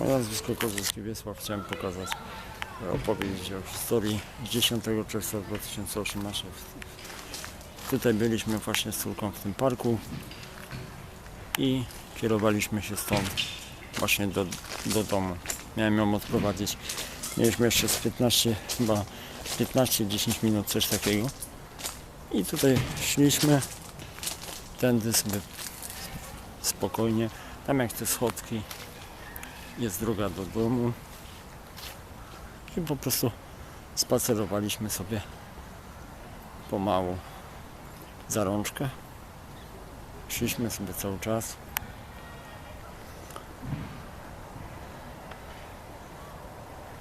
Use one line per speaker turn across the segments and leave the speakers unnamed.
Moje nazwisko Kozłowski Wiesław. Chciałem pokazać, e, opowiedzieć o historii z 10 czerwca 2018. Tutaj byliśmy właśnie z córką w tym parku i kierowaliśmy się stąd właśnie do, do domu. Miałem ją odprowadzić. Mieliśmy jeszcze z 15, chyba 15-10 minut, coś takiego. I tutaj szliśmy tędy sobie spokojnie. Tam jak te schodki jest droga do domu. I po prostu spacerowaliśmy sobie pomału za rączkę. Szliśmy sobie cały czas.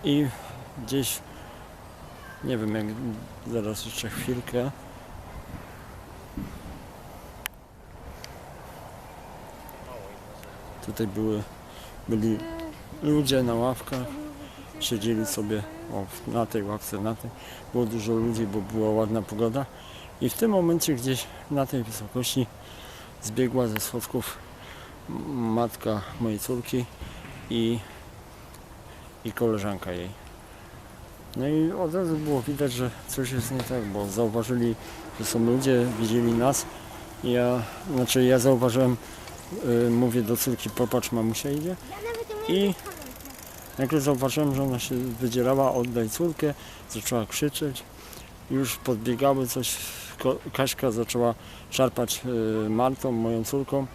I gdzieś, nie wiem, jak zaraz jeszcze chwilkę. Tutaj były, byli ludzie na ławkach, siedzieli sobie o, na tej ławce, na tej. Było dużo ludzi, bo była ładna pogoda. I w tym momencie gdzieś na tej wysokości zbiegła ze schodków matka mojej córki i, i koleżanka jej. No i od razu było widać, że coś jest nie tak, bo zauważyli, że są ludzie, widzieli nas. Ja, znaczy ja zauważyłem, y, mówię do córki, popatrz mamusia idzie. I nagle zauważyłem, że ona się wydzierała, oddaj córkę, zaczęła krzyczeć. Już podbiegały coś, Kaśka zaczęła szarpać y, Martą, moją córką.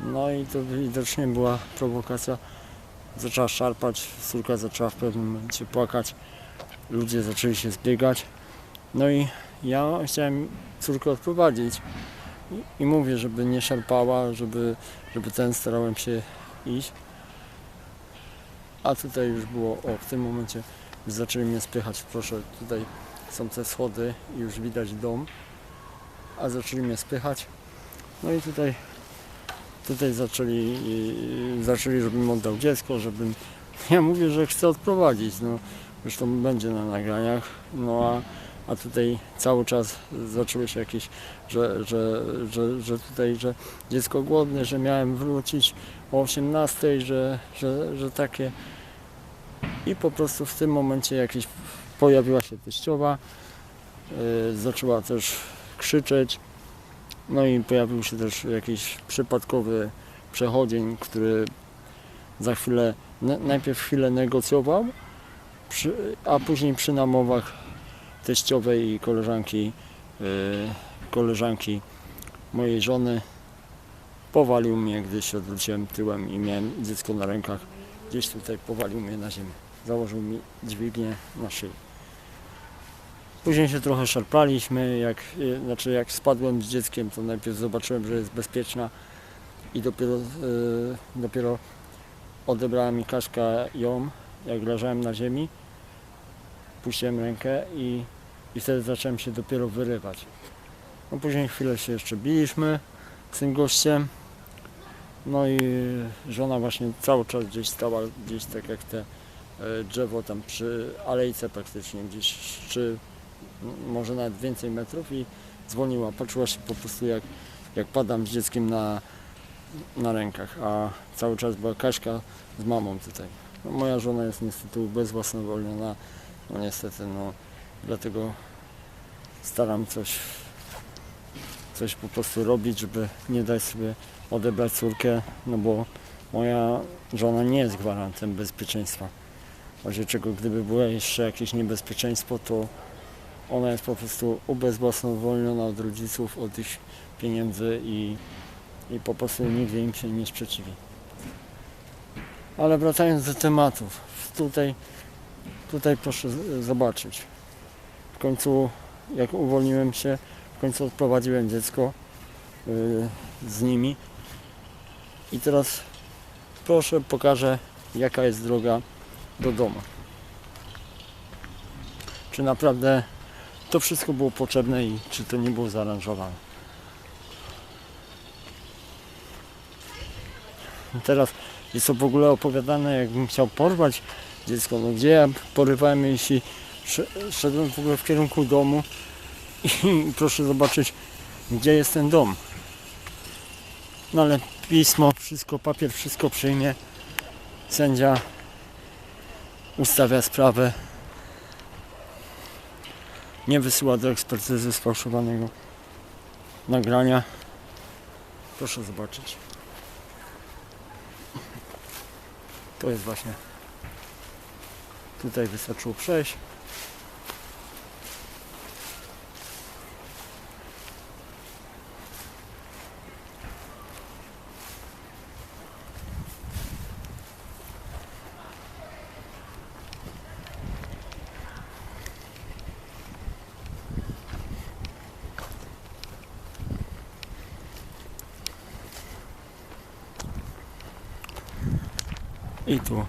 No i to widocznie była prowokacja. Zaczęła szarpać, córka zaczęła w pewnym momencie płakać. Ludzie zaczęli się zbiegać. No i ja chciałem córkę odprowadzić. I, i mówię, żeby nie szarpała, żeby, żeby ten starałem się iść. A tutaj już było, o w tym momencie zaczęli mnie spychać, proszę, tutaj są te schody i już widać dom, a zaczęli mnie spychać. No i tutaj, tutaj zaczęli, i- zaczęli, żebym oddał dziecko, żebym, ja mówię, że chcę odprowadzić, no. Zresztą będzie na nagraniach, no a, a tutaj cały czas zaczęły się jakieś, że, że, że, że tutaj, że dziecko głodne, że miałem wrócić o 18, że, że, że takie i po prostu w tym momencie jakieś pojawiła się teściowa, yy, zaczęła też krzyczeć, no i pojawił się też jakiś przypadkowy przechodzień, który za chwilę, na- najpierw chwilę negocjował, a później przy namowach teściowej i koleżanki, yy, koleżanki mojej żony powalił mnie, gdy się odwróciłem tyłem i miałem dziecko na rękach. Gdzieś tutaj powalił mnie na ziemię. Założył mi dźwignię na szyi. Później się trochę szarpaliśmy, jak, y, znaczy jak spadłem z dzieckiem, to najpierw zobaczyłem, że jest bezpieczna i dopiero, y, dopiero odebrała mi Kaszka ją, jak leżałem na ziemi. Puściłem rękę i, i wtedy zacząłem się dopiero wyrywać. No później chwilę się jeszcze biliśmy z tym gościem. No i żona właśnie cały czas gdzieś stała, gdzieś tak jak te e, drzewo tam przy alejce praktycznie, gdzieś czy może nawet więcej metrów i dzwoniła. Patrzyła się po prostu jak, jak padam z dzieckiem na, na rękach, a cały czas była Kaśka z mamą tutaj. No, moja żona jest niestety ubezwłasnowolniona, no niestety, no dlatego staram coś, coś po prostu robić, żeby nie dać sobie odebrać córkę, no bo moja żona nie jest gwarantem bezpieczeństwa. W razie czego gdyby było jeszcze jakieś niebezpieczeństwo, to ona jest po prostu ubezwłasnowolniona od rodziców, od ich pieniędzy i, i po prostu nigdy im się nie sprzeciwi. Ale wracając do tematów, tutaj, tutaj proszę zobaczyć. W końcu, jak uwolniłem się, w końcu odprowadziłem dziecko yy, z nimi. I teraz proszę pokażę jaka jest droga do domu. Czy naprawdę to wszystko było potrzebne i czy to nie było zaaranżowane. Teraz jest to w ogóle opowiadane jakbym chciał porwać dziecko. No gdzie ja porywałem jeśli sz- szedłem w ogóle w kierunku domu i proszę zobaczyć gdzie jest ten dom. No ale pismo, wszystko, papier, wszystko przyjmie. sędzia ustawia sprawę, nie wysyła do ekspertyzy sfałszowanego nagrania. Proszę zobaczyć. To jest właśnie. Tutaj wystarczyło przejść. I tu.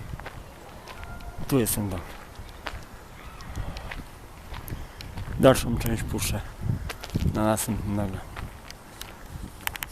Tu jest ten. Dalszą część puszczę na następnym nagle.